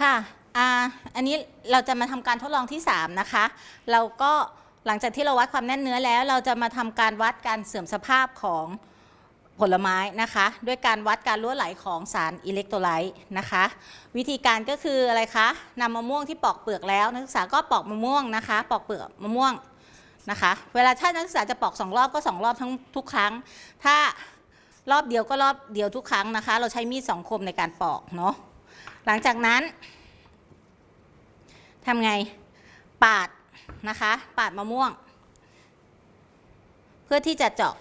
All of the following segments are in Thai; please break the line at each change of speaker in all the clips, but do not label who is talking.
ค่ะอ่าอันนี้เราจะมาทำการทดลองที่ 3 นะคะ เราก็หลังจากที่เราวัดความแน่นเนื้อแล้ว เราจะมาทำการวัดการเสื่อมสภาพของผลไม้นะคะ ด้วยการวัดการรั่วไหลของสารอิเล็กโทรไลต์นะคะ วิธีการก็คืออะไรคะนำมะม่วงที่ปอกเปลือกแล้ว นักศึกษาก็ปอกมะม่วงนะคะ ปอกเปลือกมะม่วงนะคะ เวลาถ้านักศึกษาจะปอกสองรอบก็สองรอบทั้งทุกครั้ง ถ้ารอบเดียวก็รอบเดียวทุกครั้งนะคะ เราใช้มีดสองคมในการปอกเนาะ หลังจากนั้นทำไงปาดนะคะ ปาดมะม่วง เพื่อที่จะเจาะ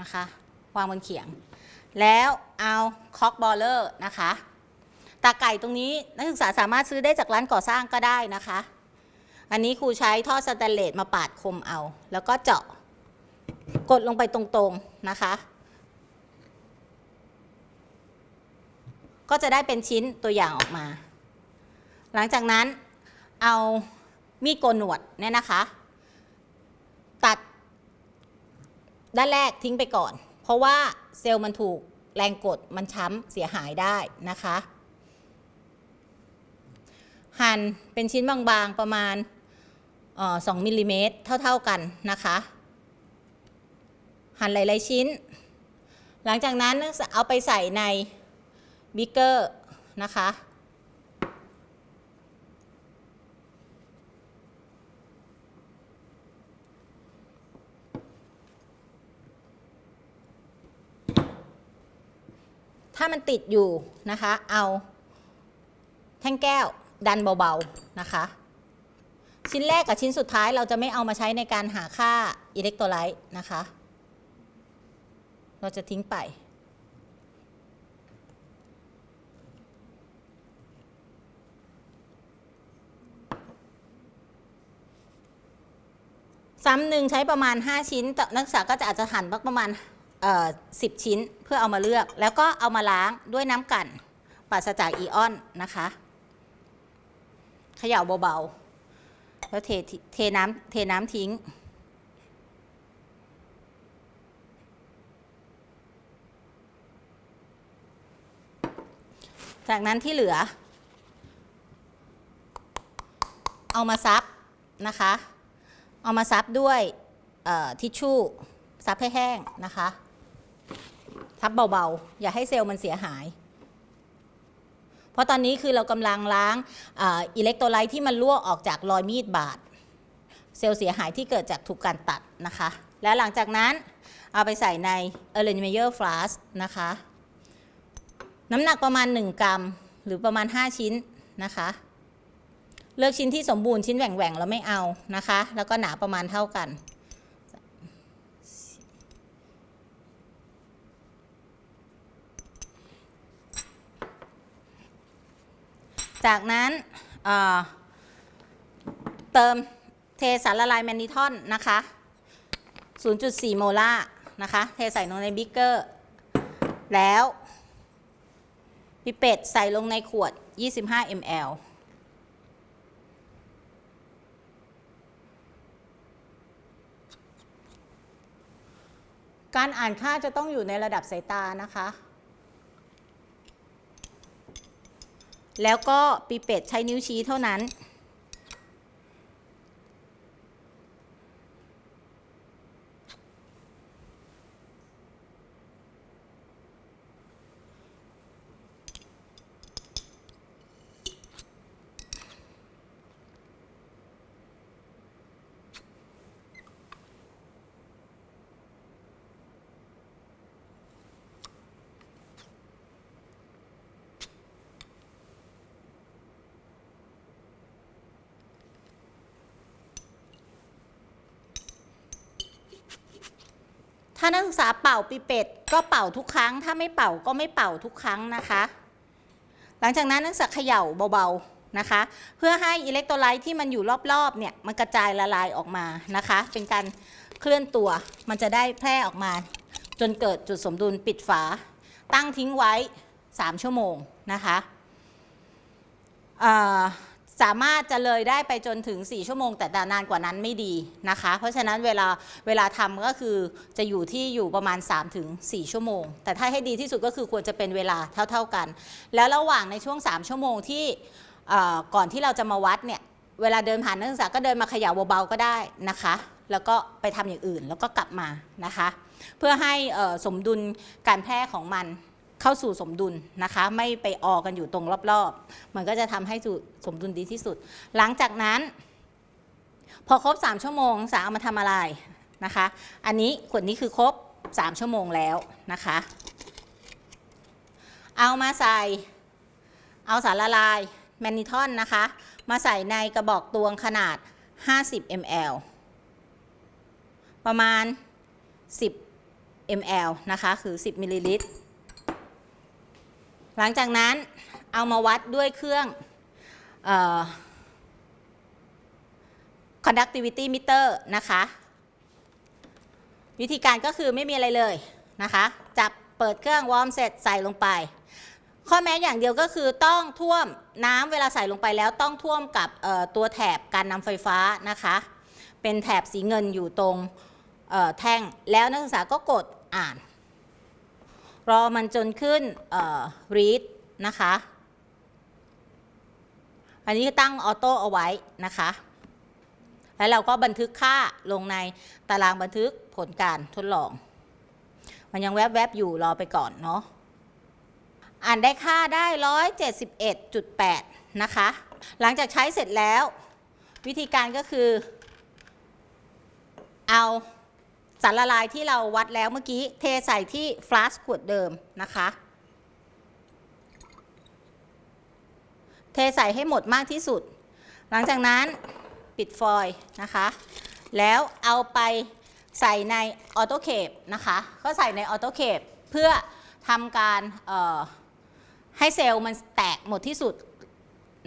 นะคะ วางบนเขียง แล้วเอาคอกบอลเลอร์นะคะตาไก่ตรงนี้นักศึกษาสามารถซื้อได้จากร้านก่อสร้างก็ได้นะคะ อันนี้ครูใช้ท่อสแตนเลสมาปาดคมเอา แล้วก็เจาะ กดลงไปตรงๆนะคะ ก็จะได้เป็นชิ้นตัวอย่างออกมา หลังจากนั้นเอามีดโกนหนวดเนี่ยนะคะ ตัดด้านแรกทิ้งไปก่อน เพราะว่าเซลล์มันถูกแรงกดมันช้ำเสียหายได้นะคะ หั่นเป็นชิ้นบางๆประมาณเอ่อ2มิลลิเมตรเท่าๆกันนะคะ หั่นหลาย ๆ ชิ้น หลังจากนั้นเอาไปใส่ในบิกเกอร์นะคะ ถ้ามันติดอยู่นะคะ เอาแท่งแก้วดันเบา ๆ นะคะ ชิ้นแรกกับชิ้นสุดท้ายเราจะไม่เอามาใช้ในการหาค่าอิเล็กโทรไลต์นะคะ เราจะทิ้งไป ซ้ำหนึ่งใช้ประมาณ 5 ชิ้น นักศึกษาก็จะอาจจะหั่นประมาณเอ่อ10ชิ้นเพื่อเอามาเลือก แล้วก็เอามาล้างด้วยน้ำกันปราศจากอีออนนะคะเขย่าเบาๆ แล้วเททิเทน้ำเทน้ำทิ้ง จากนั้นที่เหลือ เอามาซับนะคะ เอามาซับด้วยทิชชู่ซับให้แห้งนะคะ ซับเบาๆ อย่าให้เซลล์มันเสียหาย เพราะตอนนี้คือเรากำลังล้างอิเล็กโทรไลต์ที่มันรั่วออกจากรอยมีดบาด เซลล์เสียหายที่เกิดจากถูกการตัดนะคะ แล้วหลังจากนั้นเอาไปใส่ใน e r l e n m e y e r Flask นะคะ น้ำหนักประมาณ 1 กรัม หรือประมาณ 5 ชิ้นนะคะ เลือกชิ้นที่สมบูรณ์ชิ้นแหว่งๆเราไม่เอานะคะ แล้วก็หนาประมาณเท่ากัน จากนั้นเเติมเทสารละลายแมนนิทอนนะคะ 0.4 โมลาร์นะคะ เทใส่ลงในบิ๊กเกอร์ แล้ว พิเป็ดใส่ลงในขวด 25 ml การอ่านค่าจะต้องอยู่ในระดับสายตานะคะ แล้วก็ปีเป็ดใช้นิ้วชี้เท่านั้น ถ้านักศึกษาเป่าปีเป็ดก็เป่าทุกครั้ง ถ้าไม่เป่าก็ไม่เป่าทุกครั้งนะคะ หลังจากนั้นนักศึกษาเขย่าเบาๆนะคะ เพื่อให้อิเล็กโทรไลต์ที่มันอยู่รอบๆเนี่ยมันกระจายละลายออกมานะคะ เป็นการเคลื่อนตัวมันจะได้แพร่ออกมา จนเกิดจุดสมดุลปิดฝา ตั้งทิ้งไว้ 3 ชั่วโมงนะคะ สามารถจะเลยได้ไปจนถึง 4 ชั่วโมง แต่นานกว่านั้นไม่ดีนะคะ เพราะฉะนั้นเวลาเวลาทำก็คือจะอยู่ที่อยู่ประมาณ 3-4ถึง4ชั่วโมง แต่ถ้าให้ดีที่สุดก็คือควรจะเป็นเวลาเท่า ๆกัน แล้วระหว่างในช่วง 3 ชั่วโมงที่ก่อนที่เราจะมาวัดเนี่ยเวลาเดินผ่านนักศึกษาก็เดินมาขย่าเบาๆก็ได้นะคะ แล้วก็ไปทำอย่างอื่นแล้วก็กลับมานะคะ เพื่อให้สมดุลการแพร่ของมัน เข้าสู่สมดุลนะคะ ไม่ไปออกันอยู่ตรงรอบๆ มันก็จะทำให้สู่สมดุลดีที่สุด หลังจากนั้น พอครบ 3 ชั่วโมงสาเอามาทำอะไรนะคะ อันนี้ขวดนี้คือครบ 3 ชั่วโมงแล้วนะคะ เอามาใส่ เอาสารละลายแมนนิทอนนะคะ มาใส่ในกระบอกตวงขนาด 50 ml ประมาณ 10 ml นะคะ คือ 10มิลลิลิตร หลังจากนั้นเอามาวัดด้วยเครื่อง conductivity meter นะคะ วิธีการก็คือไม่มีอะไรเลยนะคะ จับเปิดเครื่องวอร์มเสร็จใส่ลงไป ข้อแม้อย่างเดียวก็คือต้องท่วมน้ำเวลาใส่ลงไปแล้วต้องท่วมกับตัวแถบการนำไฟฟ้านะคะ เป็นแถบสีเงินอยู่ตรงแท่งแล้วนักศึกษาก็กดอ่าน รอมันจนขึ้นเอ่อ read นะคะ อันนี้ตั้งออโต้เอาไว้นะคะ แล้วเราก็บันทึกค่าลงในตารางบันทึกผลการทดลอง มันยังแวบๆอยู่รอไปก่อนเนาะ อ่านได้ค่าได้ 171.8 นะคะ หลังจากใช้เสร็จแล้ว วิธีการก็คือ เอา สารละลายที่เราวัดแล้วเมื่อกี้เทใส่ที่ฟลาสขวดเดิมนะคะ เทใส่ให้หมดมากที่สุด หลังจากนั้นปิดฟอยล์นะคะ แล้วเอาไปใส่ในออโตเคปนะคะ ก็ใส่ในออโตเคปเพื่อทำการเอ่อให้เซลล์มันแตกหมดที่สุด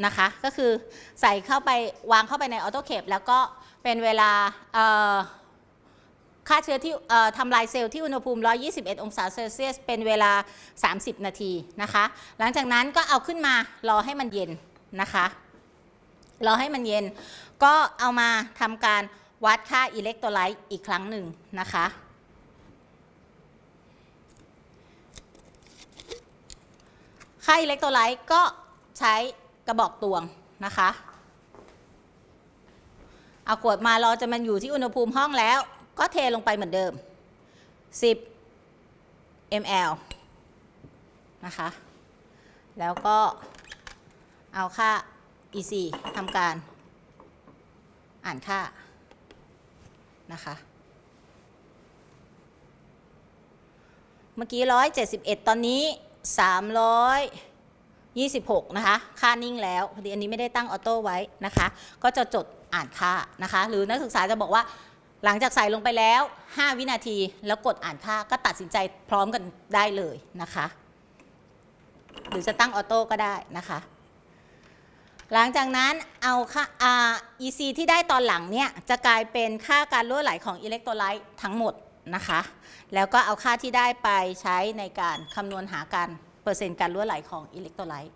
นะคะ ก็คือใส่เข้าไปวางเข้าไปในออโตเคปแล้วก็เป็นเวลาเอ่อ ฆ่าเชื้อที่ทำลายเซลล์ที่อุณหภูมิ 121 องศาเซลเซียส เป็นเวลา 30 นาทีนะคะ หลังจากนั้นก็เอาขึ้นมารอให้มันเย็นนะคะรอให้มันเย็น ก็เอามาทำการวัดค่าอิเล็กโทรไลต์อีกครั้งหนึ่งนะคะค่าอิเล็กโทรไลต์ก็ใช้กระบอกตวงนะคะ เอาขวดมารอจะมันอยู่ที่อุณหภูมิห้องแล้ว ก็เทลงไปเหมือนเดิม 10 ml นะคะ แล้วก็เอาค่า EC ทำการอ่านค่านะคะ เมื่อกี้ 171 ตอนนี้ 326 นะคะ ค่านิ่งแล้ว พอดีอันนี้ไม่ได้ตั้งออโต้ไว้นะคะ ก็จะจดอ่านค่านะคะ หรือนักศึกษาจะบอกว่า หลังจากใส่ลงไปแล้ว 5 วินาทีแล้วกดอ่านค่าก็ตัดสินใจพร้อมกันได้เลยนะคะ หรือจะตั้งออโต้ก็ได้นะคะ หลังจากนั้นเอาค่าอ่า EC ที่ได้ตอนหลังเนี่ย จะกลายเป็นค่าการรั่วไหลของอิเล็กโทรไลต์ทั้งหมดนะคะ แล้วก็เอาค่าที่ได้ไปใช้ในการคำนวณหาการเปอร์เซ็นต์การรั่วไหลของอิเล็กโทรไลต์